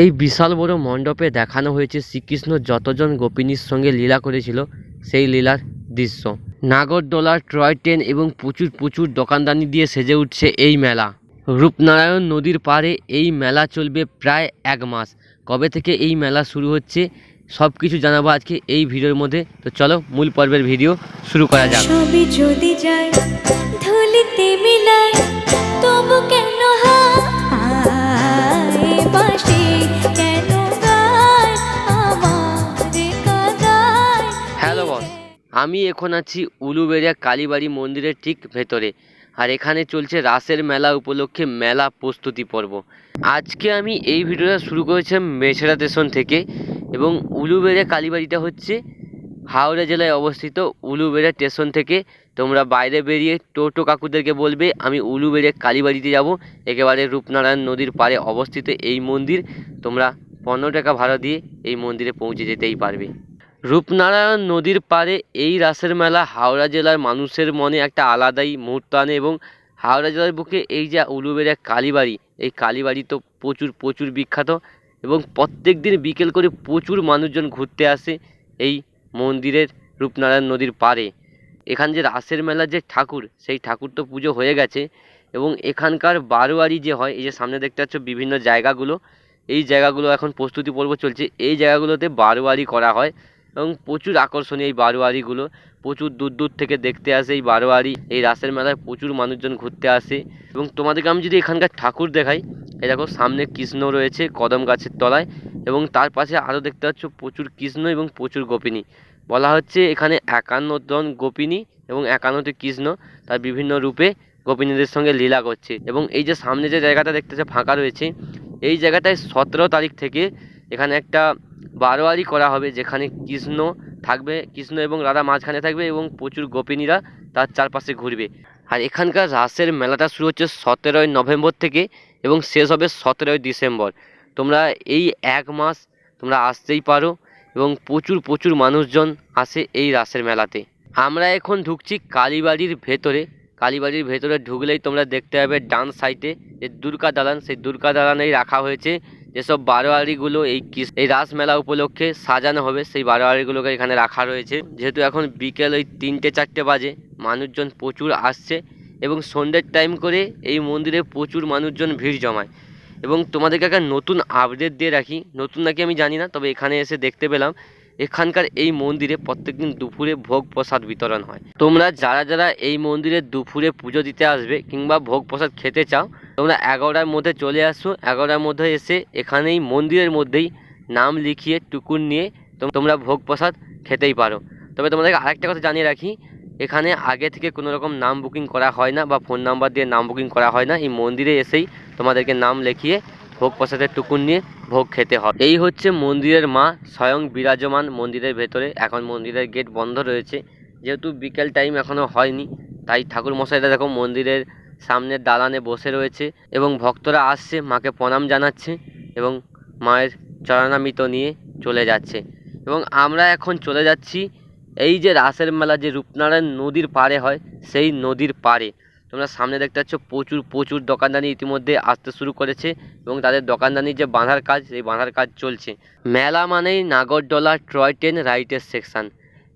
এই বিশাল বড় মণ্ডপে দেখানো হয়েছে শ্রীকৃষ্ণ যতজন গোপিনীর সঙ্গে লীলা করেছিল, সেই লীলার দৃশ্য। নাগরদোলা টয় ট্রেন এবং প্রচুর প্রচুর দোকানদানি দিয়ে সেজে উঠছে এই মেলা। রূপনারায়ণ নদীর পাড়ে এই মেলা চলবে প্রায় এক মাস। কবে থেকে এই মেলা শুরু হচ্ছে সব কিছু জানাব আজকে এই ভিডিওর মধ্যে। তো চলো, মূল পর্বের ভিডিও শুরু করা যাক। যদি যায়, ধুলিতে মিলাই তবু কেন হায়? হ্যালো আমি এখন আছি উলুবেড়িয়া কালীবাড়ি মন্দিরের ঠিক ভেতরে, আর এখানে চলছে রাসের মেলা উপলক্ষে মেলা প্রস্তুতি পর্ব। আজকে আমি এই ভিডিওটা শুরু করেছিলাম মেছেরা স্টেশন থেকে, এবং উলুবেড়িয়া কালীবাড়িটা হচ্ছে হাওড়া জেলায় অবস্থিত উলুবেড়িয়া স্টেশন থেকে তোমরা বাইরে বেরিয়ে টোটো কাকুদেরকে বলবে, আমি উলুবেড়িয়া কালীবাড়িতে যাব। একেবারে রূপনারায়ণ নদীর পাড়ে অবস্থিত এই মন্দির। তোমরা পনেরো টাকা ভাড়া দিয়ে এই মন্দিরে পৌঁছে যেতেই পারবে। রূপনারায়ণ নদীর পাড়ে এই রাসের মেলা হাওড়া জেলার মানুষের মনে একটা আলাদাই মুহূর্ত আনে এবং হাওড়া জেলার বুকে এই যে উলুবেড়িয়া কালীবাড়ি, এই কালীবাড়ি তো প্রচুর প্রচুর বিখ্যাত এবং প্রত্যেক দিন বিকেল করে প্রচুর মানুষজন ঘুরতে আসে এই মন্দিরের রূপনারায়ণ নদীর পাড়ে। এখান যে রাসের মেলার যে ঠাকুর, সেই ঠাকুর তো পুজো হয়ে গেছে এবং এখানকার বারোয়ারি যে হয়, এই যে সামনে দেখতে পাচ্ছ বিভিন্ন জায়গাগুলো, এই জায়গাগুলো এখন প্রস্তুতি পর্ব চলছে। এই জায়গাগুলোতে বারোয়ারি করা হয় এবং প্রচুর আকর্ষণীয় এই বারোয়ারিগুলো। প্রচুর দূর দূর থেকে দেখতে আসে এই বারোয়ারি, এই রাসের মেলায় প্রচুর মানুষজন ঘুরতে আসে এবং তোমাদেরকে আমি যদি এখানকার ঠাকুর দেখাই, এই দেখো সামনে কৃষ্ণ রয়েছে কদম গাছের তলায় এবং তার পাশে আরও দেখতে পাচ্ছ প্রচুর কৃষ্ণ এবং প্রচুর গোপিনী। বলা হচ্ছে এখানে একান্ন জন গোপিনী এবং একান্নটি কৃষ্ণ তার বিভিন্ন রূপে গোপিনীদের সঙ্গে লীলা করছে এবং এই যে সামনে যে জায়গাটা দেখতেছে ফাঁকা রয়েছে, এই জায়গাটায় সতেরো তারিখ থেকে এখানে একটা বারোয়ারি করা হবে যেখানে কৃষ্ণ থাকবে, কৃষ্ণ এবং রাধা মাঝখানে থাকবে এবং প্রচুর গোপিনীরা তার চারপাশে ঘুরবে। আর এখানকার রাসের মেলাটা শুরু হচ্ছে সতেরোই নভেম্বর থেকে এবং শেষ হবে সতেরোই ডিসেম্বর। তোমরা এই এক মাস তোমরা আসতেই পারো। এবং প্রচুর প্রচুর মানুষজন আসে এই রাসের মেলাতে। আমরা এখন ঢুকছি কালীবাড়ির ভেতরে। কালীবাড়ির ভেতরে ঢুকলেই তোমরা দেখতে পাবে ডান সাইডে যে দুর্গা দালান, সেই দুর্গা দালানেই রাখা হয়েছে। যেসব বারোয়ারিগুলো এই এই রাস মেলা উপলক্ষে সাজানো হবে, সেই বারোয়ারিগুলোকে এখানে রাখা রয়েছে। যেহেতু এখন বিকেল ওই তিনটে, চারটে বাজে, মানুষজন প্রচুর আসছে এবং সন্ধ্যের টাইম করে এই মন্দিরে প্রচুর মানুষজন ভিড় জমায়। এবং তোমাদেরকে একটা নতুন আপডেট দিয়ে রাখি। নতুন নাকি আমি জানি না, তবে এখানে এসে দেখতে পেলাম, এখানকার এই মন্দিরে প্রত্যেকদিন দুপুরে ভোগ প্রসাদ বিতরণ হয়। তোমরা যারা যারা এই মন্দিরে দুপুরে পুজো দিতে আসবে কিংবা ভোগ প্রসাদ খেতে চাও, তোমরা এগারোটার মধ্যে চলে আসো। এগারোটার মধ্যে এসে এখানেই মন্দিরের মধ্যেই নাম লিখিয়ে, টুকুন নিয়ে তোম- তোমরা ভোগ প্রসাদ খেতেই পারো। তবে তোমাদেরকে আরেকটা কথা জানিয়ে রাখি এখানে আগে থেকে কোনো রকম নাম বুকিং করা হয় না বা ফোন নাম্বার দিয়ে নাম বুকিং করা হয় না। এই মন্দিরে এসেই তোমাদেরকে নাম লিখিয়ে ভোগ প্রসাদের টুকুন নিয়ে ভোগ খেতে হয় এই হচ্ছে মন্দিরের মা স্বয়ং বিরাজমান মন্দিরের ভেতরে। এখন মন্দিরের গেট বন্ধ রয়েছে। যেহেতু বিকেল টাইম এখনও হয়নি, তাই ঠাকুর মশাইরা দেখো মন্দিরের সামনের দালানে বসে রয়েছে এবং ভক্তরা আসছে, মাকে প্রণাম জানাচ্ছে এবং মায়ের চরণামৃত নিয়ে চলে যাচ্ছে। এবং আমরা এখন চলে যাচ্ছি এই যে রাসের মেলা যে রূপনারায়ণ নদীর পাড়ে হয়, সেই নদীর পাড়ে। তোমরা সামনে দেখতে পাচ্ছ, প্রচুর প্রচুর দোকানদানি ইতিমধ্যে আসতে শুরু করেছে এবং তাদের দোকানদানির যে বাঁধার কাজ, সেই বাঁধার কাজ চলছে। মেলা মানেই নাগরদোলা টয় ট্রেন রাইটের সেকশন।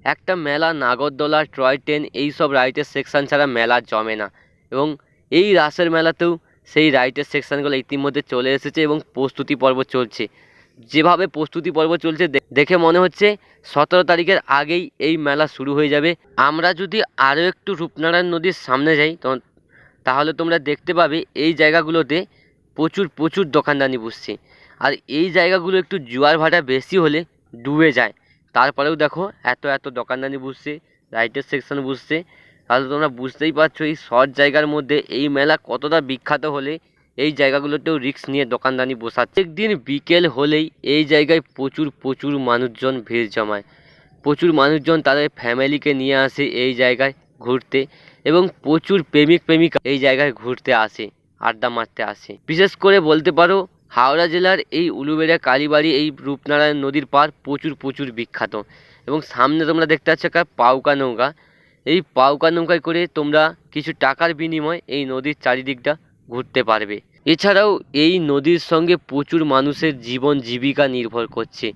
একটা মেলা নাগরদোলা টয় ট্রেন এইসব রাইটের সেকশন ছাড়া মেলা জমে না। এবং এই রাসের মেলাতেও সেই রাইটের সেকশনগুলো ইতিমধ্যে চলে এসেছে এবং প্রস্তুতি পর্ব চলছে। যেভাবে প্রস্তুতি পর্ব চলছে দেখে মনে হচ্ছে সতেরো তারিখের আগেই এই মেলা শুরু হয়ে যাবে। আমরা যদি আরও একটু রূপনারায়ণ নদীর সামনে যাই তাহলে তোমরা দেখতে পাবে এই জায়গাগুলোতে প্রচুর প্রচুর দোকানদানি বসছে। আর এই জায়গাগুলো একটু জোয়ার ভাটা বেশি হলে ডুবে যায়। তারপরেও দেখো এত এত দোকানদানি বসছে রাইটের সেকশন বসছে। তাহলে তোমরা বুঝতেই পারছ এই শর্ট জায়গার মধ্যে এই মেলা কতটা বিখ্যাত হলে এই জায়গাগুলোতেও রিস্ক নিয়ে দোকানদানি বসাচ্ছে। একদিন বিকেল হলেই এই জায়গায় প্রচুর প্রচুর মানুষজন ভিড় জমায়। প্রচুর মানুষজন তাদের ফ্যামিলিকে নিয়ে আসে এই জায়গায় ঘুরতে এবং প্রচুর প্রেমিক, প্রেমিকা এই জায়গায় ঘুরতে আসে, আড্ডা মারতে আসে। বিশেষ করে বলতে পারো, হাওড়া জেলার এই উলুবেড়া, কালীবাড়ি, এই রূপনারায়ণ নদীর পার প্রচুর প্রচুর বিখ্যাত। এবং সামনে তোমরা দেখতে পাচ্ছ একটা পাউকা নৌকা। এই পাউকা নৌকায় করে তোমরা কিছু টাকার বিনিময়ে এই নদীর চারিদিকটা ঘুরতে পারবে। এছাড়াও এই নদীর সঙ্গে প্রচুর মানুষের জীবন জীবিকা নির্ভর করছে।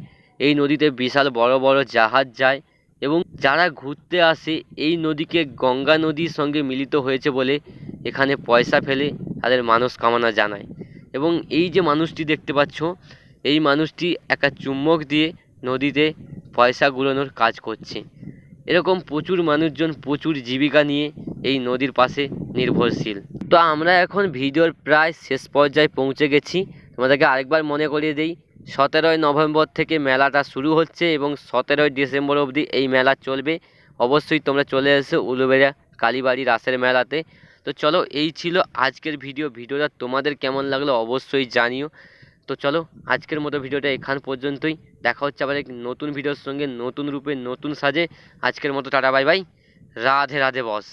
এই নদীতে বিশাল বড় বড় জাহাজ যায় এবং যারা ঘুরতে আসে, এই নদীকে গঙ্গা নদীর সঙ্গে মিলিত হয়েছে বলে এখানে পয়সা ফেলে তাদের মানস কামনা জানায়। এবং এই যে মানুষটি দেখতে পাচ্ছ, এই মানুষটি একটা চুম্বক দিয়ে নদীতে পয়সা গুলোনোর কাজ করছে। এরকম প্রচুর মানুষজন প্রচুর জীবিকা নিয়ে এই নদীর পাশে নির্ভরশীল। তো আমরা এখন ভিডিওর প্রায় শেষ পর্যায়ে পৌঁছে গেছি। তোমাদেরকে আরেকবার মনে করিয়ে দিই, সতেরোই নভেম্বর থেকে মেলাটা শুরু হচ্ছে এবং সতেরোই ডিসেম্বর অবধি এই মেলা চলবে। অবশ্যই তোমরা চলে এসো উলুবেড়িয়া কালীবাড়ি রাসের মেলাতে। তো চলো, এই ছিল আজকের ভিডিও। ভিডিওটা তোমাদের কেমন লাগল অবশ্যই জানিও। তো চলো, আজকের মতো ভিডিওটা এখান পর্যন্তই। দেখা হচ্ছে আবার এক নতুন ভিডিওর সঙ্গে, নতুন রূপে, নতুন সাজে। আজকের মতো tata, bye bye. Radhe Radhe boss.